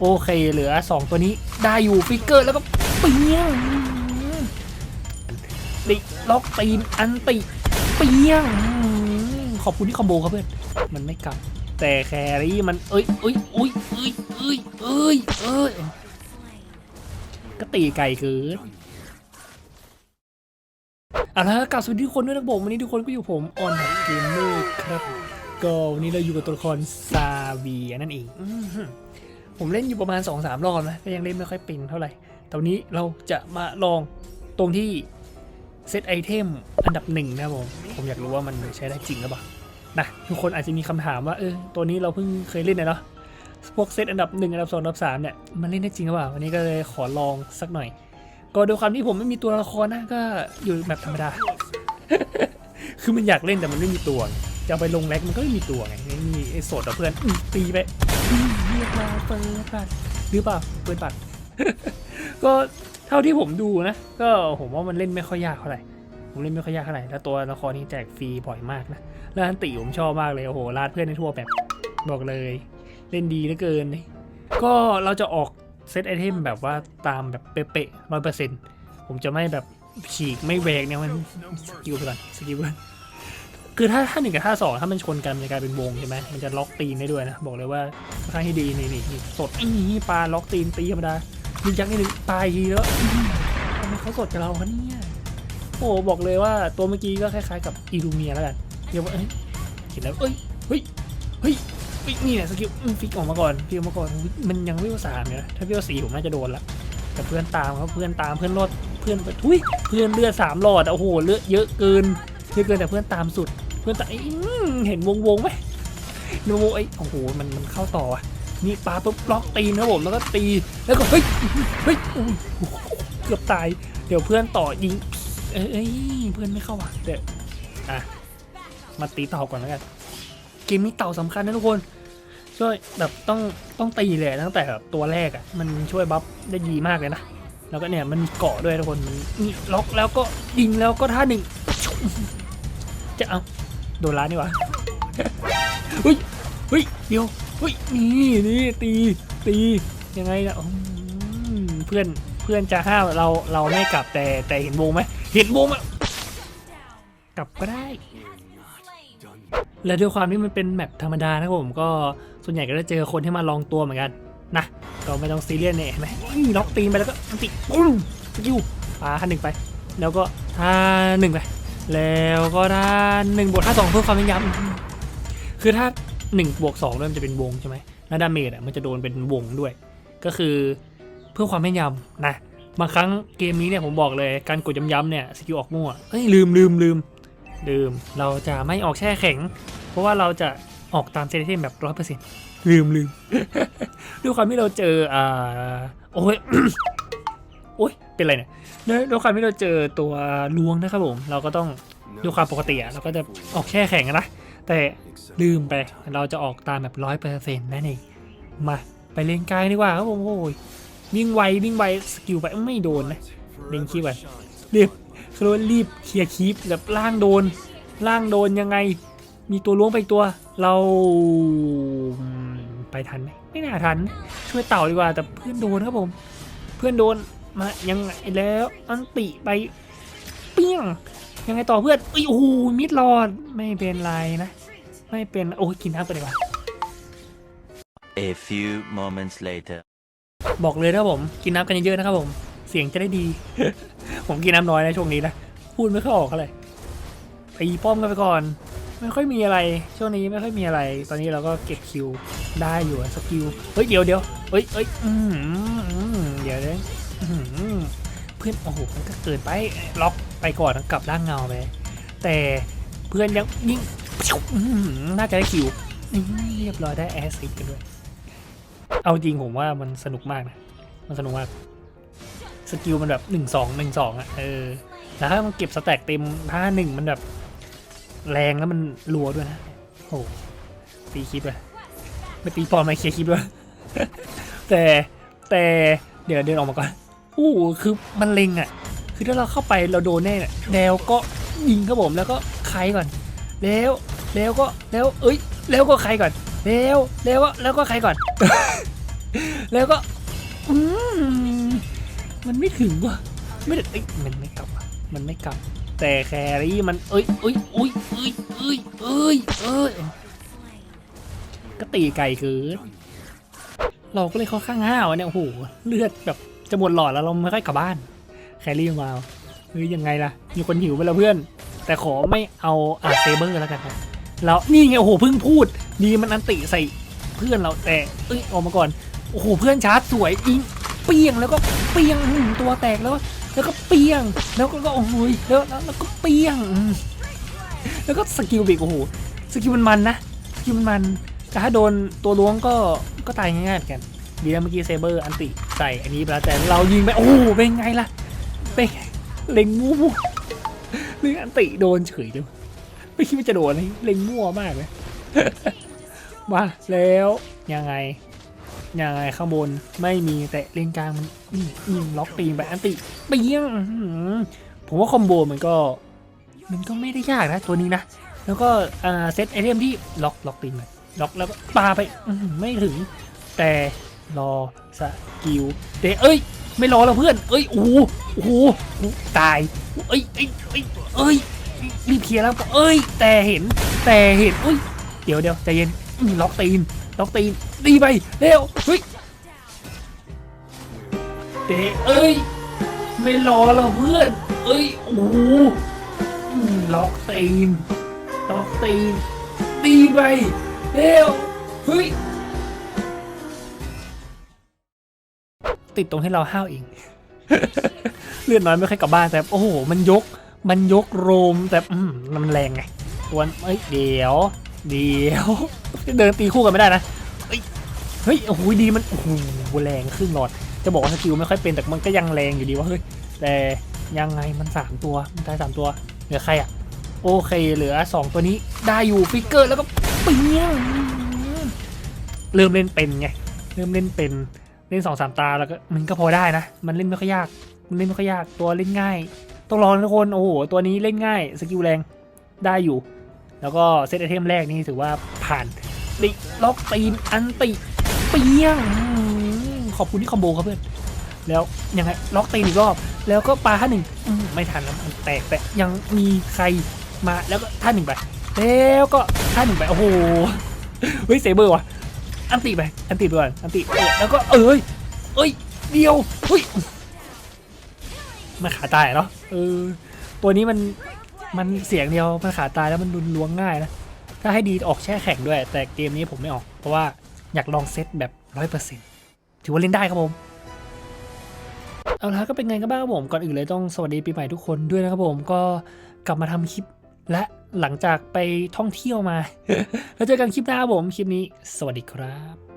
โอเคเหลือ 2 ตัวนี้ได้อยู่ฟิกเกอร์แล้วก็เปียงติล็อกตีนอันติเปียงขอบคุณที่คอมโบครับเพื่อนมันไม่กลับ แต่แครี่มันเอ้ยเอ้ยอุ้ยเอ้ยเอ้ยเอ้ยเอ้ยก็ตีไกลเกินเอาละกลับสวัสดีทุกคนด้วยนะผมวันนี้ทุกคนก็อยู่ผมออนเกมเมอร์ครับก็วันนี้เราอยู่กับตัวละครซาเวียนั่นเองอ ผมเล่นอยู่ประมาณ 2-3 รอบนะก็ยังเล่นไม่ค่อยเป็นเท่าไหร่แต่วันนี้เราจะมาลองตรงที่เซตไอเทมอันดับหนึ่งนะผม ผมอยากรู้ว่ามันใช้ได้จริงหรือเปล่านะทุกคนอาจจะมีคำถามว่าเออตัวนี้เราเพิ่งเคยเล่นนะเนาะพวกเซตอันดับ1อันดับ2อันดับ3เนี่ยมันเล่นได้จริงหรือเปล่าวันนี้ก็เลยขอลองสักหน่อย ก็ด้วยความที่ผมไม่มีตัวละครนะก็อยู่แบบธรรมดา คือมันอยากเล่นแต่มันไม่มีตัว จะไปลงแร็กมันก็ไม่มีตัวไงไม่มีไอ้โสดเพื่อนตีไปเรียกมาเปิดบัตรหรือเปล่าเปิดบัตรก็เท่าที่ผมดูนะ ก็ผมว่ามันเล่นไม่ค่อยยากเท่าไหร่ผมเล่นไม่ค่อยยากเท่าไหร่แล้วตัวละครนี้แจกฟรีบ่อยมากนะแล้วอันติผมชอบมากเลยโอ้โหลาดเพื่อนในทั่วแบบบอกเลย เล่นดีเหลือเกินก็เราจะออกเซตไอเทมแบบว่าตามแบบเป๊ะๆร้อยเปอร์เซ็นต์ผมจะไม่แบบฉีกไม่แหวกเนี่ยมันสกิลไปก่อนสกิลไปก่อน คือถ้าถ้าหนึ่งกับท่าสองถ้ามันชนกันมันจะกลายเป็นวงใช่ไหมมันจะล็อกตีนได้ด้วยนะ บอกเลยว่าค่อนข้างที่ดีนี่นี่สดไอ้นี่ปลาล็อกตีนตีธรรมดายิงยักษ์นี่หนึ่งตายทีแล้วทำไมเขาสดกับเราคะเนี่ยโอ้โหบอกเลยว่าตัวเมื่อกี้ก็คล้ายๆกับอีลูเมียแล้วกันเรียกว่าเอ้ยเห็นแล้วเอ้ยเฮ้ยเฮ้ยนี่แหละสกิลฟิกออกมาก่อนฟิกออกมาก่อนมันยังไม่ว่าสามเนี่ยนะถ้าวิวสี่ผมน่าจะโดนละแต่เพื่อนตามครับเพื่อนตามเพื่อนรอดเพื่อนไปทุยเพื่อนเลือดสามหลอดโอ้โหเลือดเยอะเกินเยอะเกินแต่เพื่อนตามสุด เพื่อนตามเอ้ยเห็นวงวงไหมนวงไอ้โอ้โหมันมันเข้าต่ออะนี่ปลาปุ๊บล็อกตีนครับผมแล้วก็ตีแล้วก็เฮ้ยเฮ้ยโหเกือบตายเดี๋ยวเพื่อนต่อยิงเอ้ยเพื่อนไม่เข้าว่ะเดี๋ยวอะมาตีเต่าก่อนแล้วกันเกมนี้เต่าสำคัญนะทุกคน ช่วยแบบต้องต้องตีเลยตั้งแต่แบบตัวแรกอะมันช่วยบัฟได้ดีมากเลยนะแล้วก็เนี่ยมันมีเกาะด้วยทุกคนมันนี่ล็อกแล้วก็ยิงแล้วก็ท่าหนึ่งจะเอา โดนล้านนี่หวะเฮ้ยเฮ้ยเดี๋ยวเฮ้ยนี่นี่ตีตียังไงล่ะเพื่อนเพื่อนจะห้าวเราเราไม่กลับแต่แต่เห็นวงไหมเห็นวงไหมกลับก็ได้ และด้วยความที่มันเป็นแมปธรรมดานะครับผมก็ส่วนใหญ่ก็จะเจอคนที่มาลองตัวเหมือนกันนะก็ไม่ต้องซีเรียสเนี่ยเห็นไหมนี่ล็อกตีนไปแล้วก็ติปุ้มสกิลปาท่าหนึ่งไป แล้วก็ท่าหนึ่งไป แล้วก็ท่าหนึ่งบวกท่าสองเพื่อความแม่นยำคือถ้าหนึ่งบวกสองด้วยมันจะเป็นวงใช่ไหมแล้วดาเมจอะมันจะโดนเป็นวงด้วย ก็คือเพื่อความแม่นยำนะบางครั้งเกมนี้เนี่ยผมบอกเลยการกดย้ำๆเนี่ยสกิลออกมั่วเอ้ยลืมลืมลืมลืม เราจะไม่ออกแช่แข็ง เพราะว่าเราจะออกตามเซตเทมแบบร้อยเปอร์เซ็นต์ลืมลืมด้วยความที่เราเจออ่าโอ้ยโอ้ย เป็นไรเนี่ยด้วยด้วยความที่เราเจอตัวลวงนะครับผมเราก็ต้องด้วยความปกติอะเราก็จะออกแช่แข็งอะนะแต่ลืมไปเราจะออกตามแบบร้อยเปอร์เซ็นต์นั่นเองมาไปเลนกลางดีกว่าครับผมโอ้ยวิ่งไววิ่งไวสกิลไปไม่โดนนะเล็งคีบก่อนรีบคือว่ารีบเคลียร์คีบแบบล่างโดน ล่างโดนยังไง มีตัวล้วงไปอีกตัว เราอืมไปทันไหมไม่น่าทัน ช่วยเต่าดีกว่าแต่เพื่อนโดนครับผม เพื่อนโดน มายังไงแล้วอันติไปเปี้ยงยังไงต่อเพื่อนอุ้ยโอ้โหมิดหลอดไม่เป็นไรนะ ไม่เป็นโอ้ยกินน้ำไปดีกว่า A few moments later. บอกเลยนะครับผมกินน้ำกันเยอะๆนะครับผม เสียงจะได้ดี ผมกินน้ำน้อยนะช่วงนี้นะ พูดไม่ค่อยออกเท่าไหร่ตีป้อมกันไปก่อน ไม่ค่อยมีอะไร ช่วงนี้ไม่ค่อยมีอะไร ตอนนี้เราก็เก็บคิวได้อยู่อะสกิลเฮ้ยเดี๋ยวเดี๋ยวเฮ้ยเฮ้ยอืมอืมเดี๋ยวเลยอื้อหือ เพื่อนโอ้โหมันก็เกินไปล็อกไปก่อนแล้วกลับร่างเงาไปแต่เพื่อนยังยิงอื้อหือน่าจะได้คิวเรียบร้อยได้แอสซิดกันด้วย เอาจริงผมว่ามันสนุกมากนะ มันสนุกมาก สกิลมันแบบหนึ่งสองหนึ่งสองอะเออแล้วถ้ามันเก็บสแต็กเต็มถ้าหนึ่งมันแบบแรงแล้วมันรัวด้วยนะโอ้โหตีคลิปเลยไม่ตีปอนไม่เคลียร์คลิปด้วยแต่แต่เดี๋ยวเดินออกมาก่อน โอ้คือมันเล็งอะ คือถ้าเราเข้าไปเราโดนแน่แล้วก็ยิงครับผมแล้วก็ใครก่อน แล้วแล้วก็แล้วเอ้ย แล้วก็ใครก่อน แล้วแล้วก็แล้วก็ใครก่อน แล้วก็อืมมันไม่ถึงว่ะไม่ถึงเอ้ยมันไม่กลับว่ะมันไม่กลับ แต่แครี่มันเอ้ยเอ้ยเอ้ยเอ้ยเอ้ยเอ้ยเอ้ยก็ตีไกลเกินเราก็เลยค่อนข้างห้าวเนี่ยโอ้โหเลือดแบบ จะหมดหลอดแล้วเราไม่ค่อยกลับบ้าน แครี่มาเฮ้ยยังไงล่ะ มีคนหิวไปแล้วเพื่อน แต่ขอไม่เอาอาเซเบอร์แล้วกันครับแล้วนี่ไงโอ้โหเพิ่งพูด ดีมันอันติใส่เพื่อนเราแต่เอ้ยออกมาก่อนโอ้โหเพื่อนชาร์จสวยอิงเปียงแล้วก็เปียงตัวแตกแล้ว แล้วก็เปียงแล้วก็โอ้โหแล้วแล้วก็เปียง แล้วก็สกิลบิกโอ้โหสกิลมันมันนะสกิลมันมันแต่ถ้าโดนตัวล้วงก็ก็ตายง่ายๆเหมือนกัน ดีแล้วเมื่อกี้เซเบอร์อันติใส่อันนี้ไปแล้วแต่เรายิงไปโอ้เป็นไงล่ะเป็นเล็งมั่วๆเรื่องอันติโดนเฉยเลยไม่คิดว่าจะโดนเลยเล็งมั่วมากเลยมาแล้วยังไงยังไงข้างบนไม่มีแต่เลนกลางมันอืมอืมล็อกตีนไปอันติเปี้ยงผมว่าคอมโบมันก็มันก็ไม่ได้ยากนะตัวนี้นะ แล้วก็เซตไอเทมที่ล็อกล็อกตีนไปล็อกแล้วก็ปาไปไม่ถึงแต่ รอสกิลเดเอ้ย ไม่รอแล้วเพื่อน เอ้ยโอ้โหโอ้โหตายเอ้ยเอ้ยเอ้ยเอ้ยรีบเคลียร์แล้วก็เอ้ย แต่เห็นแต่เห็นเอ้ยเดี๋ยวเดี๋ยวใจเย็นล็อกตีนล็อกตีนดีไปเร็วเฮ้ยเดเอ้ย ไม่รอแล้วเพื่อน เอ้ยโอ้ล็อกตีนล็อกตีนดีไปเร็วเฮ้ย ติดตรงให้เราห้าวเอง เลือดน้อยไม่ค่อยกลับบ้านแต่โอ้โหมันยก มันยกโรมแต่อืมมันแรงไงตัวเอ้ยเดี๋ยว เดี๋ยว เดินตีคู่กันไม่ได้นะเฮ้ยเฮ้ยโอ้โหดีมันโอ้โหแรงครึ่งหลอด จะบอกว่าสกิลไม่ค่อยเป็นแต่มันก็ยังแรงอยู่ดีว่าเฮ้ยแต่ยังไงมันสามตัวมันตายสามตัวเหลือใครอะโอเคเหลือสองตัวนี้ได้อยู่ฟิกเกอร์แล้วก็เปี้ยงเริ่มเล่นเป็นไง เริ่มเล่นเป็น เล่นสองสามตาแล้วก็มันก็พอได้นะ มันเล่นไม่ค่อยยาก มันเล่นไม่ค่อยยาก ตัวเล่นง่าย ต้องลองทุกคน โอ้โห ตัวนี้เล่นง่าย สกิลแรง ได้อยู่ แล้วก็เซตไอเทมแรกนี่ถือว่าผ่านดิล็อกตีน อันติเปียง ขอบคุณที่คอมโบครับเพื่อน แล้วยังไงล็อกตีนอีกรอบ แล้วก็ปลาท่าหนึ่งมไม่ทันแล้วมันแตกแต่ยังมีใครมาแล้วก็ท่าหนึ่งไป แล้วก็ท่าหนึ่งไป โอ้โห เฮ้ยเซเบอร์ว่ะ อันติไป อันติไปก่อน อันติเออแล้วก็เอ้ย เอ้ย เดียวเฮ้ยมันขาตายเนาะเออ ตัวนี้มัน มันเสียงเดียว มันขาตายแล้วมันรุนล้วงง่ายนะ ถ้าให้ดีออกแช่แข็งด้วย แต่เกมนี้ผมไม่ออก เพราะว่าอยากลองเซตแบบร้อยเปอร์เซ็นต์ถือว่าเล่นได้ครับผม เอาละก็เป็นไงกันบ้างครับผม ก่อนอื่นเลยต้องสวัสดีปีใหม่ทุกคนด้วยนะครับผม ก็กลับมาทำคลิปและ หลังจากไปท่องเที่ยวมา แล้วเจอกันคลิปหน้าครับผม คลิปนี้ สวัสดีครับ